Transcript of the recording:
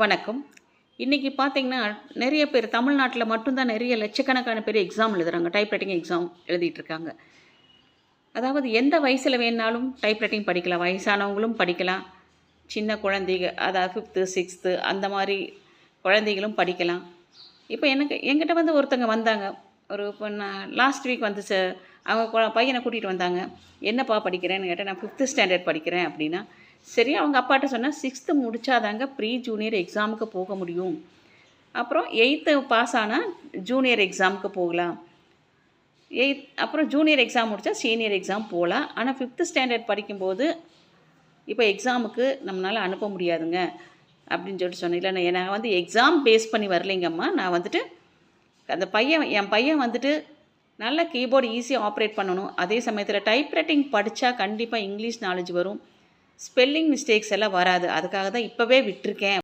வணக்கம். இன்றைக்கி பார்த்தீங்கன்னா நிறைய பேர் தமிழ்நாட்டில் மட்டும்தான் நிறைய லட்சக்கணக்கான பேர் எக்ஸாம் எழுதுகிறாங்க டைப்ரைட்டிங் எக்ஸாம் எழுதிட்டுருக்காங்க. அதாவது எந்த வயசில் வேணாலும் டைப்ரைட்டிங் படிக்கலாம். வயசானவங்களும் படிக்கலாம். சின்ன குழந்தைங்க அதாவது ஃபிஃப்த்து சிக்ஸ்த்து அந்த மாதிரி குழந்தைகளும் படிக்கலாம். இப்போ எனக்கு என்கிட்ட வந்து ஒருத்தங்க வந்தாங்க. ஒரு இப்போ நான் லாஸ்ட் வீக் வந்து ச அவங்க பையனை கூட்டிகிட்டு வந்தாங்க. என்னப்பா படிக்கிறேன்னு கேட்டேன். நான் ஃபிஃப்த்து ஸ்டாண்டர்ட் படிக்கிறேன் அப்படின்னா சரி அவங்க அப்பாட்ட சொன்னால் சிக்ஸ்த்து முடித்தாதாங்க ப்ரீ ஜூனியர் எக்ஸாமுக்கு போக முடியும். அப்புறம் எயித்து பாஸ் ஆனால் ஜூனியர் எக்ஸாமுக்கு போகலாம். எயித் அப்புறம் ஜூனியர் எக்ஸாம் முடித்தா சீனியர் எக்ஸாம் போகலாம் ஆனால் ஃபிஃப்த்து ஸ்டாண்டர்ட் படிக்கும்போது இப்போ எக்ஸாமுக்கு நம்மளால் அனுப்ப முடியாதுங்க. அப்படின்னு சொல்லிட்டு சொன்னேன். இல்லை நான் நான் வந்து எக்ஸாம் பேஸ் பண்ணி வரலைங்கம்மா. நான் வந்துட்டு அந்த பையன் என் பையன் வந்துட்டு நல்ல கீபோர்டு ஈஸியாக ஆப்ரேட் பண்ணணும். அதே சமயத்தில் டைப்ரைட்டிங் படித்தா கண்டிப்பாக இங்கிலீஷ் நாலேஜ் வரும். ஸ்பெல்லிங் மிஸ்டேக்ஸ் எல்லாம் வராது. அதுக்காக தான் இப்போவே விட்டுருக்கேன்.